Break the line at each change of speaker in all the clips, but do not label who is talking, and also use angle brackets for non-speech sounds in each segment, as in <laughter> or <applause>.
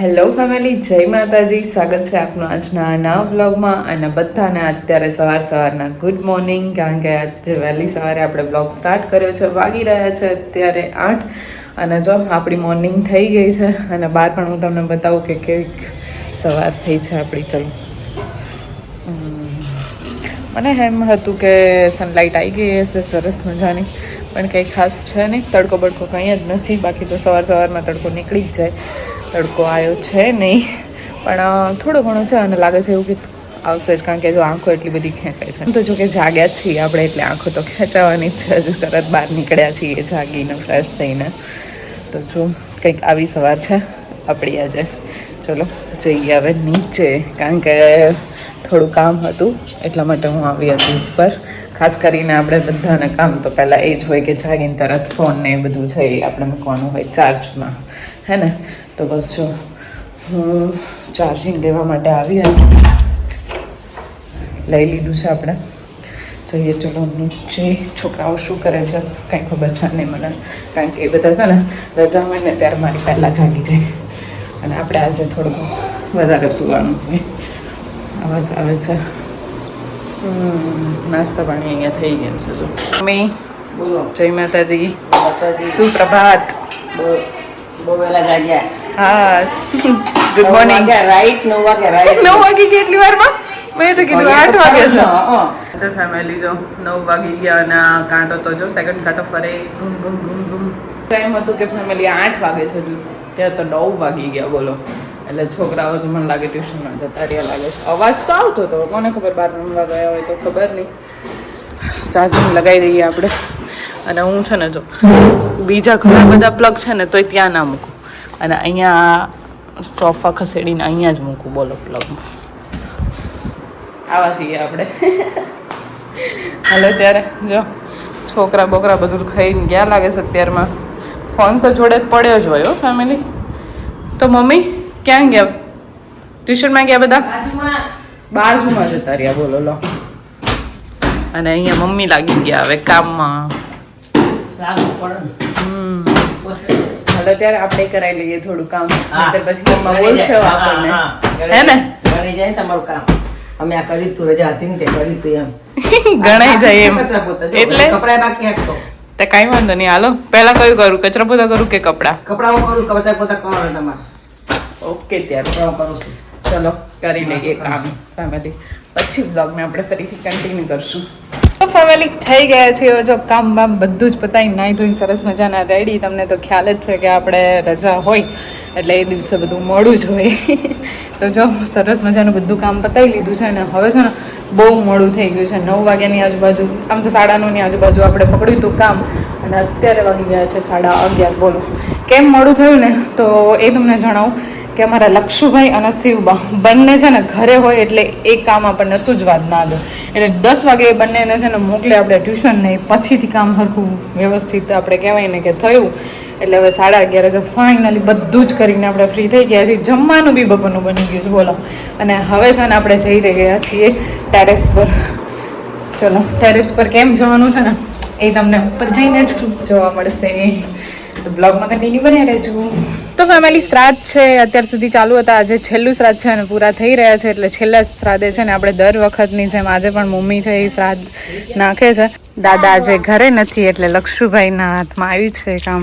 Hello family જય માતાજી. સ્વાગત છે આપનું આજના નવા બ્લોગમાં અને બધાને અત્યારે સવાર સવારના ગુડ મોર્નિંગ કારણ કે આજે વહેલી સવારે આપણે બ્લોગ સ્ટાર્ટ કર્યો છે. વાગી રહ્યા છે અત્યારે આઠ. અને જો, આપણી મોર્નિંગ થઈ ગઈ છે. અને બહાર પણ હું તમને બતાવું કે કેવી સવાર થઈ છે આપણી. ચલો. મને એમ હતું કે સનલાઇટ આવી ગઈ હશે. સરસ મજાની. પણ કંઈ ખાસ છે નહીં. તડકો બડકો કંઈ જ નથી. બાકી તો સવાર સવારમાં તડકો નીકળી જ જાય. તડકો આવ્યો છે નહીં. પણ થોડો ઘણો છે અને લાગે છે એવું કે આવશે જ, કારણ કે જો આંખો એટલી બધી ખેંચાય છે. તો જો કે જાગ્યા છીએ આપણે, એટલે આંખો તો ખેંચાવાની છે. હજુ તરત બહાર નીકળ્યા છીએ જાગીને ફ્રેશ થઈને. તો જો, કંઈક આવી સવાર છે. આપણી આજે. ચલો, જઈએ હવે નીચે, કારણ કે થોડું કામ હતું, એટલા માટે હું આવી હતી ઉપર. ખાસ કરીને આપણે બધાને કામ તો પહેલાં એ જ હોય કે જાગીને તરત ફોન ને એ બધું છે એ આપણે મૂકવાનું હોય ચાર્જમાં હે ને? તો બસ જો હું ચાર્જિંગ લેવા માટે આવી અને લઈ લીધું છે આપણે. જોઈએ ચલો નીચે છોકરાઓ શું કરે છે કાંઈ ખબર છે નહીં મને. કારણ કે એ બધા છે ને રજા હોય ને ત્યારે મારી પહેલાં જાગી જાય. અને આપણે આજે થોડુંક વધારે સુવાનું હોય. અવાજ આવે છે. નાસ્તા પાણી અહીંયા થઈ ગયા છે જો. મમ્મી
બોલો.
જય માતાજી.
માતાજી.
સુપ્રભાત.
બહુ બહુ વહેલા જાગ્યા.
હા. ગુડ મોર્નિંગ
રાઈટ નવ વાગે રાઈટ <laughs>
નવ વાગી કેટલી વારમાં? મેં તો કીધું આઠ વાગે છે. જો ફેમિલી જો નવ વાગી ગયા અને આ કાંટો તો જો સેકન્ડ કાંટો ફરે. ગુમ ગુમ ગુમ ગુમ. ટાઈમ હતું કે ફેમિલી આઠ વાગે છે હજુ. ત્યાં તો નવ વાગી ગયા બોલો. એટલે છોકરાઓ જ મને લાગે ટ્યુશનમાં જતા રહ્યા લાગે છે. અવાજ તો આવતો હતો. કોને ખબર બાર રમવા ગયા હોય તો ખબર નહીં. ચાર્જિંગ લગાવી દઈએ આપણે. અને હું છે ને જો બીજા ઘણા બધા પ્લગ છે ને તોય ત્યાં ના મૂકું. અને અહીંયા સોફા ખસેડીને અહીંયા જ મૂકું બોલો પ્લગ આવા છીએ આપણે. હાલો ત્યારે જો છોકરા બોકરા બધું ખાઈને ગયા લાગે છે અત્યારમાં. ફોન તો જોડે જ પડ્યો જ હોય હો ફેમિલી તો મમ્મી ક્યાં ગયા? ટ્યુશનમાં ગયા બધા? બાજુમાં. જતા રહ્યા બોલો લો. અને અહીંયા મમ્મી લાગી ગયા હવે કામમાં. હમ હાલો ત્યારે આપણે કરાવી લઈએ થોડું કામ. નહીંતર પછી મમ્મા બોલશે આપણને. હે ને?
ગણી જાય તમારું કામ. અમે આ કરી તું રજા હતી ને તે કરી તું એમ. <laughs>
ગણાય જાય એમ.
કચરા
એટલે?
કપડા બાકી આપતો
તે કાંઈ વાંધો નહીં હાલો. પહેલા કયું કરું કચરા પોતા કરું કે કપડાં?
કપડા કરું કપડા પોતા કરો તમારે.
ઓકે ત્યારે.
કરું છું.
ચલો કરી લઈએ કામ. ફેમિલી પછી બ્લોગને આપણે ફરીથી કન્ટિન્યુ કરશું. ફેમિલી થઈ ગયા છીએ. જો કામ બામ બધું જ પતાવી નાહી ધોઈને સરસ મજાના રેડી તમને તો ખ્યાલ જ છે કે આપણે રજા હોય, એટલે એ દિવસે બધું મોડું જ હોય. <laughs> તો જો, સરસ મજાનું બધું કામ પતાવી લીધું છે અને હવે છે ને બહુ મોડું થઈ ગયું છે. નવ વાગ્યાની આજુબાજુ, આમ તો સાડા નવની આજુબાજુ આપણે પકડ્યું હતું કામ. અને અત્યારે વાગી ગયા છે સાડા અગિયાર. બોલો, કેમ મોડું થયું ને? તો એ તમને જણાવું. કે અમારા લક્ષુભાઈ અને શિવબા બંને છે ને ઘરે હોય એટલે એ કામ આપણને સૂઝવા જ ના દે. એટલે દસ વાગે એ બંનેને છે ને મોકલે, આપણે ટ્યુશન નહીં પછીથી કામ હરખું વ્યવસ્થિત આપણે કહેવાય ને કે થયું. એટલે હવે સાડા અગિયાર જો ફાઇનલી બધું જ કરીને આપણે ફ્રી થઈ ગયા છીએ. જમવાનું બી બપોરનું બની ગયું છે, બોલો. અને હવે છે ને આપણે જઈ રહ્યા છીએ ટેરેસ પર. ચલો, ટેરેસ પર કેમ જવાનું છે ને? એ તમને ઉપર જઈને જ જોવા મળશે. તો બ્લોગમાં કન્ટિન્યુ બન્યા રહેજો. તો ફેમિલી શ્રાદ્ધ છે અત્યાર સુધી ચાલુ હતા. આજે છેલ્લું શ્રાદ્ધ છે અને પૂરા થઈ રહ્યા છે એટલે છેલ્લા શ્રાદ્ધે છે ને આપણે દર વખતની જેમ આજે પણ મમ્મી છે એ શ્રાદ્ધ નાખે છે. દાદા આજે ઘરે નથી એટલે લક્ષુભાઈના હાથમાં આવ્યું છે કામ.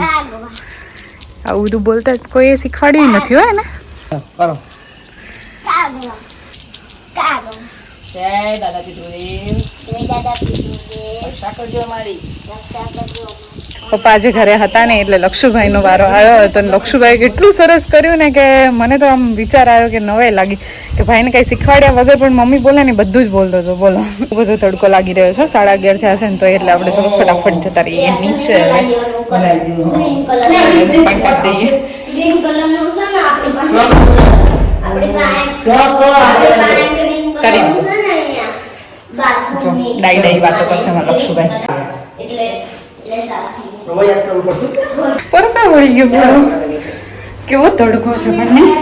આવું બધું બોલતા કોઈએ શીખવાડ્યું નથી હોય ને.
દાદા જય
પપ્પા આજે ઘરે હતા ને એટલે લક્ષુભાઈનો વારો આવ્યો હતો અને લક્ષુભાઈ કેટલું સરસ કર્યું ને કે મને તો આમ વિચાર આવ્યો કે નવાઈ લાગી કે ભાઈને કઈ શીખવાડ્યા વગર પણ મમ્મી બોલે ને બધું જ બોલતો હતો બોલો. બધો તડકો લાગી રહ્યો છે સાડા અગિયાર થયા છે ને તો એટલે આપણે થોડું ફટાફટ જતા રહીએ નીચે. કરી ડાઈ ડાઈ વાતો કરશે લક્ષુભાઈ.
એટલે એટલે
પરસા વળી ગયો પૂરો કેવો તડકો છે પણ નહીં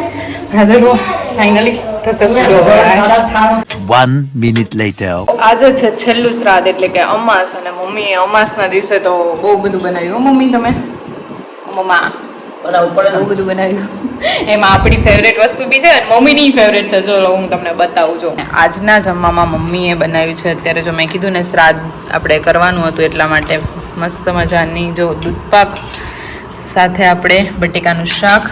ફાઇનલી થશે પૂરો હવે.
One minute later.
આજે છે છેલ્લું શ્રાદ્ધ એટલે કે અમાસ અને મમ્મીએ અમાસના દિવસે તો બહુ બધું બનાવ્યું. મમ્મી તમે? મમ્મા.
બનાવવું
બહુ બધું બનાવ્યું. એમાં આપણી ફેવરેટ વસ્તુ બી છે અને મમ્મીની ફેવરેટ છે. જો હું તમને બતાવું છું આજના જમવામાં મમ્મીએ બનાવ્યું છે. અત્યારે જો મેં કીધું ને શ્રાદ્ધ આપણે કરવાનું હતું એટલા માટે મસ્ત મજાની જો દૂધપાક સાથે આપણે બટેકાનું શાક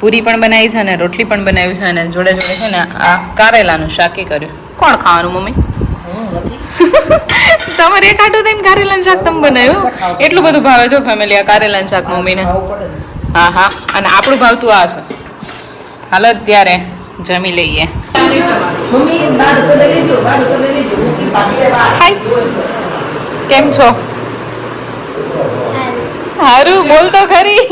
પૂરી પણ બનાવી છે અને રોટલી પણ બનાવી છે અને જોડે જોડે છે ને આ કારેલાનું શાક એ કર્યું. કોણ ખાવાનું મમ્મી? તમારે એક આટો થઈને કારેલાનું શાક તમે બનાવ્યું? એટલું બધું ભાવે છો ફેમિલી આ કારેલાનું શાક મમ્મીને. હા હા. અને આપણું ભાવતું આ છે. હાલો ત્યારે જમી લઈએ.
કેમ બાર ઉપર લઈ લેજો બાર ઉપર લઈ લેજો મૂકી પાછી બહાર.
હાય.
જોઈ તો.
કેમ છો હારું, બોલ તો ખરી.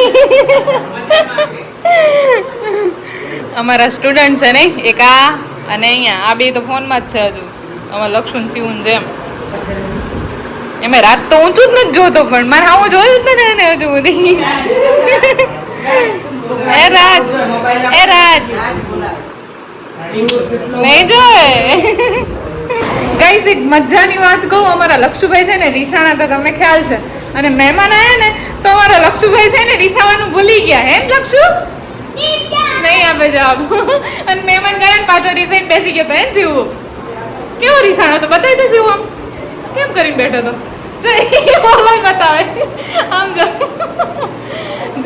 અમારા સ્ટુડન્ટ છે ને, એક આ અને અહીંયા. આ બે તો ફોનમાં જ છે હજુ. અમારા લક્ષ્મણ શિવન જેમ. એમાં રાત તો ઊંચું જ નથી જોતો, પણ મારે આવું જોયું જ નથી એને હજુ સુધી. એ રાજ એ રાજ. નહીં જોયે કઈ મજાની વાત કહું? અમારા લક્ષુભાઈ છે ને રીસાણા તો તમને ખ્યાલ છે. અને મહેમાન આવ્યા ને તો અમારા લક્ષુભાઈ છે ને રીસાવાનું ભૂલી ગયા. હે લક્ષુ? નહીં આપે જવાબ. <laughs> અને મહેમાન ગયા ને પાછો રીસાઈને બેસી ગયો બેન સીવું કેવો રીસાણો તો બતાવી દે સીવું આમ. કેમ કરીને બેઠો તો? બતાવે. આમ જો.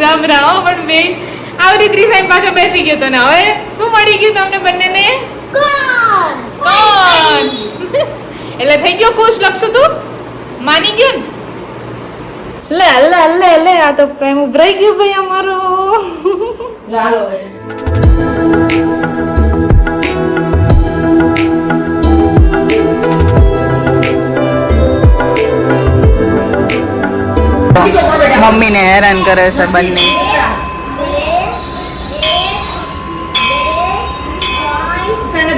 જબરા હો પણ બેન. આવી રીતે રીસાઈને પાછો બેસી ગયો તો ને હવે શું મળી ગયું તમને બંનેને?
કોણ?
કોણ? <laughs> એટલે થઈ ગયો ખુશ લખશું તું? માની ગયો ને? લે લે લે લે આ તો પ્રેમ ઉભરાઈ ગયો ભાઈ અમારો.
લે હાલો હવે.
મમ્મીને હેરાન કરે છે બંને.
તને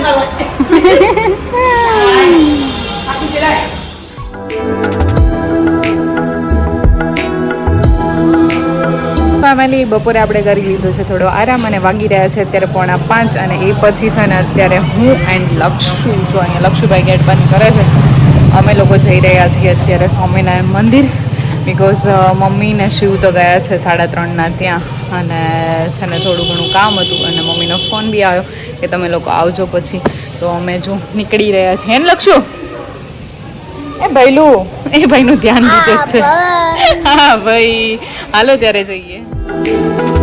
ફેમિલી બપોરે આપણે કરી લીધો છે થોડો આરામ અને વાગી રહ્યા છે અત્યારે પોણા પાંચ અને એ પછી છે ને અત્યારે હું એન્ડ લક્ષુ જો અહીંયા. લક્ષુભાઈ ગેટ બંધ કરે છે. અમે લોકો જઈ રહ્યા છીએ અત્યારે સ્વામિનારાયણ મંદિર. બિકોઝ મમ્મી ને શિવ તો ગયા છે સાડા ત્રણના ત્યાં. અને છે ને થોડું ઘણું કામ હતું અને મમ્મીનો ફોન બી આવ્યો કે તમે લોકો આવજો પછી. તો અમે જો નીકળી રહ્યા છીએ. એને લક્ષુ? એ ભાઈલું એ ભાઈનું ધ્યાન દીધે છે. હા ભાઈ. હાલો ત્યારે જઈએ. Thank you.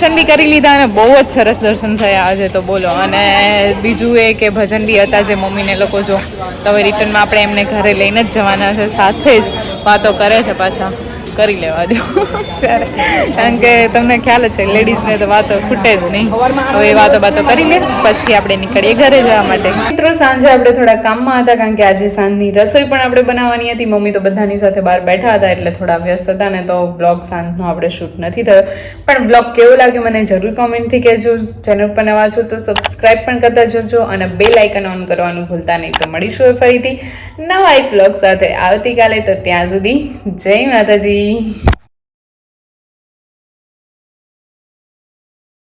દર્શન બી કરી લીધા અને બહુ જ સરસ દર્શન થયા આજે તો બોલો. અને બીજું એ કે ભજન બી હતા જે મમ્મીને લોકો જો, તો હવે રિટર્નમાં આપણે એમને ઘરે લઈને જ જવાના છે, સાથે જ વાતો કરે છે પાછા. કરી લેવા દો. કારણ કે તમને ખ્યાલ જ છે, લેડીઝને તો વાતો ખૂટે જ નહીં. તો એ વાતો વાતો કરી લે, પછી આપણે નીકળીએ ઘરે જવા માટે. મિત્રો, સાંજે આપણે થોડા કામમાં હતા, કારણ કે આજે સાંજની રસોઈ પણ આપણે બનાવવાની હતી. મમ્મી તો બધાની સાથે બહાર બેઠા હતા, એટલે થોડા વ્યસ્ત હતા ને તો બ્લોગ સાંજનો આપણે શૂટ નથી થયો. પણ બ્લોગ કેવો લાગ્યો મને જરૂર કોમેન્ટથી કહેજો. ચેનલ પર નવા છો તો સબસ્ક્રાઈબ પણ કરતા જજો અને બેલ આઇકન ઓન કરવાનું ભૂલતા નહીં. તો મળીશું ફરીથી નવા એક બ્લોગ સાથે. આવતીકાલે તો ત્યાં સુધી જય માતાજી. day.